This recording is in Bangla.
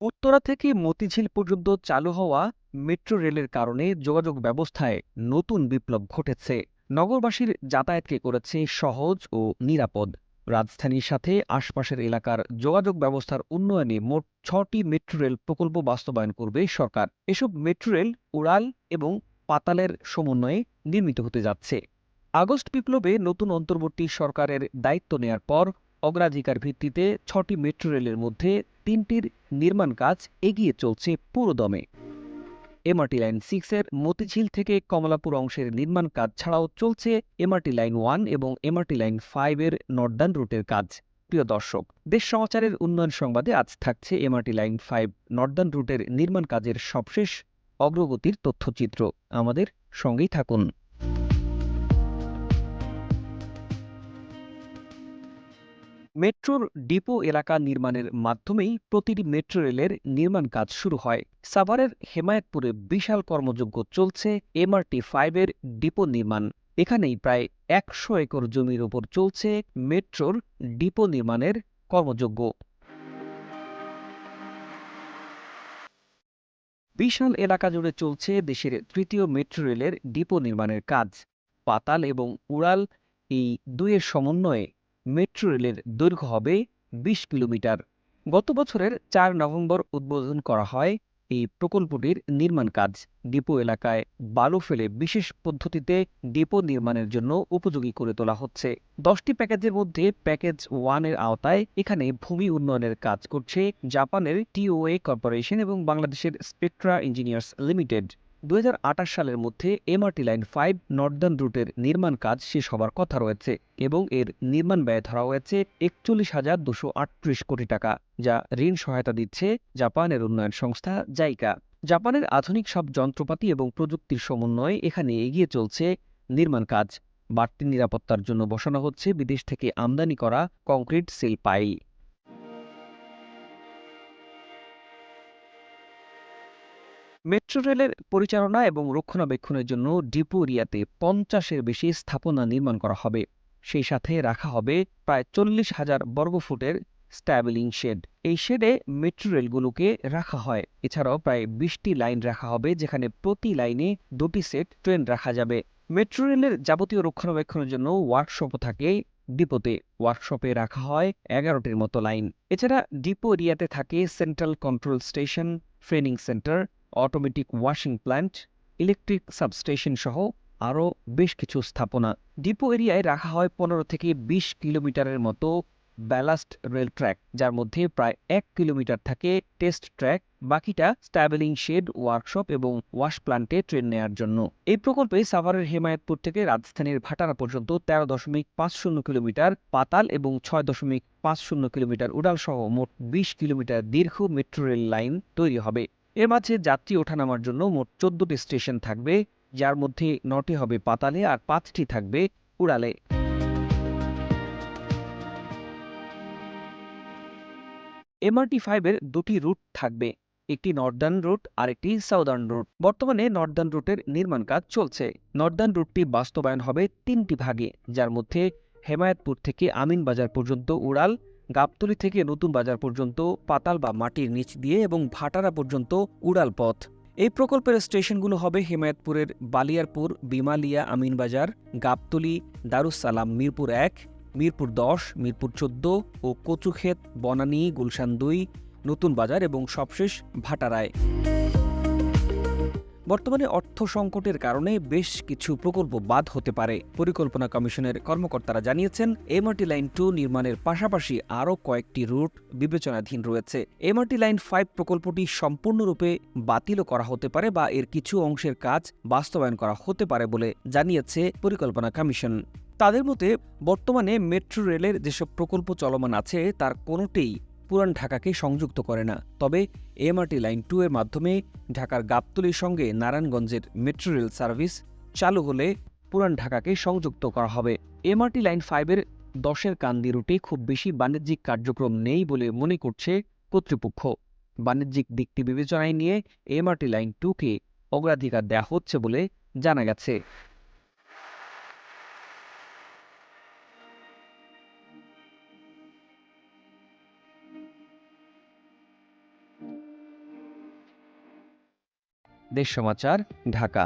উত্তরা থেকে মতিঝিল পর্যন্ত চালু হওয়া মেট্রো রেলের কারণে যোগাযোগ ব্যবস্থায় নতুন বিপ্লব ঘটেছে। নগরবাসীর যাতায়াতকে করেছে সহজ ও নিরাপদ। রাজধানীর সাথে আশপাশের এলাকার যোগাযোগ ব্যবস্থার উন্নয়নে মোট ছটি মেট্রো রেল প্রকল্প বাস্তবায়ন করবে সরকার। এসব মেট্রো রেল উড়াল এবং পাতালের সমন্বয়ে নির্মিত হতে যাচ্ছে। আগস্ট বিপ্লবে নতুন অন্তর্বর্তী সরকারের দায়িত্ব নেয়ার পর অগ্রাধিকার ভিত্তিতে ছটি মেট্রো রেলের মধ্যে তিনটির নির্মাণ কাজ এগিয়ে চলছে পুরোদমে। এমআরটি লাইন সিক্সের মতিঝিল থেকে কমলাপুর অংশের নির্মাণ কাজ ছাড়াও চলছে এমআরটি লাইন ওয়ান এবং এমআরটি লাইন ফাইভের নর্দার্ন রুটের কাজ। প্রিয় দর্শক, দেশ সমাচারের উন্নয়ন সংবাদে আজ থাকছে এমআরটি লাইন ফাইভ নর্দার্ন রুটের নির্মাণ কাজের সবশেষ অগ্রগতির তথ্যচিত্র। আমাদের সঙ্গেই থাকুন। মেট্রোর ডিপো এলাকা নির্মাণের মাধ্যমেই প্রতিটি মেট্রো রেলের নির্মাণ কাজ শুরু হয়। সাভারের হেমায়তপুরে বিশাল কর্মযজ্ঞ চলছে এমআরটি ফাইভের ডিপো নির্মাণ। এখানেই প্রায় একশো একর জমির ওপর চলছে মেট্রোর ডিপো নির্মাণের কর্মযজ্ঞ বিশাল এলাকা জুড়ে চলছে দেশের তৃতীয় মেট্রো রেলের ডিপো নির্মাণের কাজ। পাতাল এবং উড়াল এই দুইয়ের সমন্বয়ে মেট্রো রেলের দৈর্ঘ্য হবে বিশ কিলোমিটার। গত বছরের চার নভেম্বর উদ্বোধন করা হয় এই প্রকল্পটির নির্মাণ কাজ। ডিপো এলাকায় বালু ফেলে বিশেষ পদ্ধতিতে ডিপো নির্মাণের জন্য উপযোগী করে তোলা হচ্ছে। দশটি প্যাকেজের মধ্যে প্যাকেজ ওয়ানের আওতায় এখানে ভূমি উন্নয়নের কাজ করছে জাপানের টিওএ কর্পোরেশন এবং বাংলাদেশের স্পেকট্রা ইঞ্জিনিয়ার্স লিমিটেড। দু হাজার আটাশ সালের মধ্যে এমআরটি লাইন ফাইভ নর্দার্ন রুটের নির্মাণ কাজ শেষ হবার কথা রয়েছে এবং এর নির্মাণ ব্যয় ধরা হয়েছে একচল্লিশ হাজার দুশো আটত্রিশ কোটি টাকা, যা ঋণ সহায়তা দিচ্ছে জাপানের উন্নয়ন সংস্থা জাইকা। জাপানের আধুনিক সব যন্ত্রপাতি এবং প্রযুক্তির সমন্বয়ে এখানে এগিয়ে চলছে নির্মাণ কাজ। বাড়তি নিরাপত্তার জন্য বসানো হচ্ছে বিদেশ থেকে আমদানি করা কংক্রিট সিল পাইল মেট্রো রেলের পরিচালনা এবং রক্ষণাবেক্ষণের জন্য ডিপো এরিয়াতে পঞ্চাশের বেশি স্থাপনা নির্মাণ করা হবে। সেই সাথে রাখা হবে প্রায় চল্লিশ হাজার বর্গফুটের স্ট্যাবলিং শেড। এই শেডে মেট্রো রেলগুলোকে রাখা হয়। এছাড়াও প্রায় বিশটি লাইন রাখা হবে, যেখানে প্রতি লাইনে দুটি সেট ট্রেন রাখা যাবে। মেট্রো রেলের যাবতীয় রক্ষণাবেক্ষণের জন্য ওয়ার্কশপও থাকে ডিপোতে। ওয়ার্কশপে রাখা হয় এগারোটির মতো লাইন। এছাড়া ডিপো এরিয়াতে থাকে central control station, training centre automatic washing plant electric substation সহ আরও বেশ কিছু স্থাপনা। ডিপো এরিয়ায় রাখা হয় পনেরো থেকে বিশ কিলোমিটারের মতো ব্যালাস্ট রেল ট্র্যাক যার মধ্যে প্রায় এক কিলোমিটার থাকে টেস্ট ট্র্যাক বাকিটা স্ট্যাবেলিং শেড ওয়ার্কশপ এবং ওয়াশ প্ল্যান্টে ট্রেন নেয়ার জন্য। এই প্রকল্পে সাভারের হেমায়তপুর থেকে রাজধানীর ভাটারা পর্যন্ত তেরো দশমিক পাঁচ শূন্য কিলোমিটার, পাতাল এবং ছয় দশমিক পাঁচ শূন্য কিলোমিটার উড়াল সহ মোট বিশ কিলোমিটার দীর্ঘ মেট্রো রেল লাইন তৈরি হবে। এর মাঝে যাত্রী ওঠানামার জন্য মোট চোদ্দটি স্টেশন থাকবে, যার মধ্যে নটি হবে পাতালে আর পাঁচটি থাকবে উড়ালে। এমআরটি ফাইভের দুটি রুট থাকবে, একটি নর্দার্ন রুট আর একটি সাউদার্ন রুট বর্তমানে নর্দার্ন রুটের নির্মাণ কাজ চলছে। নর্দার্ন রুটটি বাস্তবায়ন হবে তিনটি ভাগে, যার মধ্যে হেমায়তপুর থেকে আমিনবাজার পর্যন্ত উড়াল গাবতলী থেকে নতুন বাজার পর্যন্ত পাতাল বা মাটির নিচ দিয়ে এবং ভাটারা পর্যন্ত উড়াল পথ। এই প্রকল্পের স্টেশনগুলো হবে হিমায়তপুরের বালিয়ারপুর, বিমালিয়া, আমিনবাজার, গাবতলি দারুসালাম মিরপুর এক, মিরপুর দশ, মিরপুর চোদ্দ ও কচুক্ষেত, বনানী, গুলশান দুই, নতুন বাজার এবং সবশেষ ভাটারায়। বর্তমানে অর্থ সংকটের কারণে বেশ কিছু প্রকল্প বাদ হতে পারে। পরিকল্পনা কমিশনের কর্মকর্তারা জানিয়েছেন এমআরটি লাইন টু নির্মাণের পাশাপাশি আরও কয়েকটি রুট বিবেচনাধীন রয়েছে। এমআরটি লাইন ফাইভ প্রকল্পটি সম্পূর্ণরূপে বাতিলও করা হতে পারে বা এর কিছু অংশের কাজ বাস্তবায়ন করা হতে পারে বলে জানিয়েছে পরিকল্পনা কমিশন। তাদের মতে, বর্তমানে মেট্রো রেলের যেসব প্রকল্প চলমান আছে, তার কোনোটিই পুরান ঢাকাকে সংযুক্ত করে না। তবে এমআরটি লাইন টু এর মাধ্যমে ঢাকার গাবতলির সঙ্গে নারায়ণগঞ্জের মেট্রো রেল সার্ভিস চালু হলে পুরান ঢাকাকে সংযুক্ত করা হবে। এমআরটি লাইন ফাইভের দশের কান্দি রুটে খুব বেশি বাণিজ্যিক কার্যক্রম নেই বলে মনে করছে কর্তৃপক্ষ। বাণিজ্যিক দিকটি বিবেচনায় নিয়ে এমআরটি লাইন টুকে অগ্রাধিকার দেওয়া হচ্ছে বলে জানা গেছে। দেশ সমাচার ঢাকা।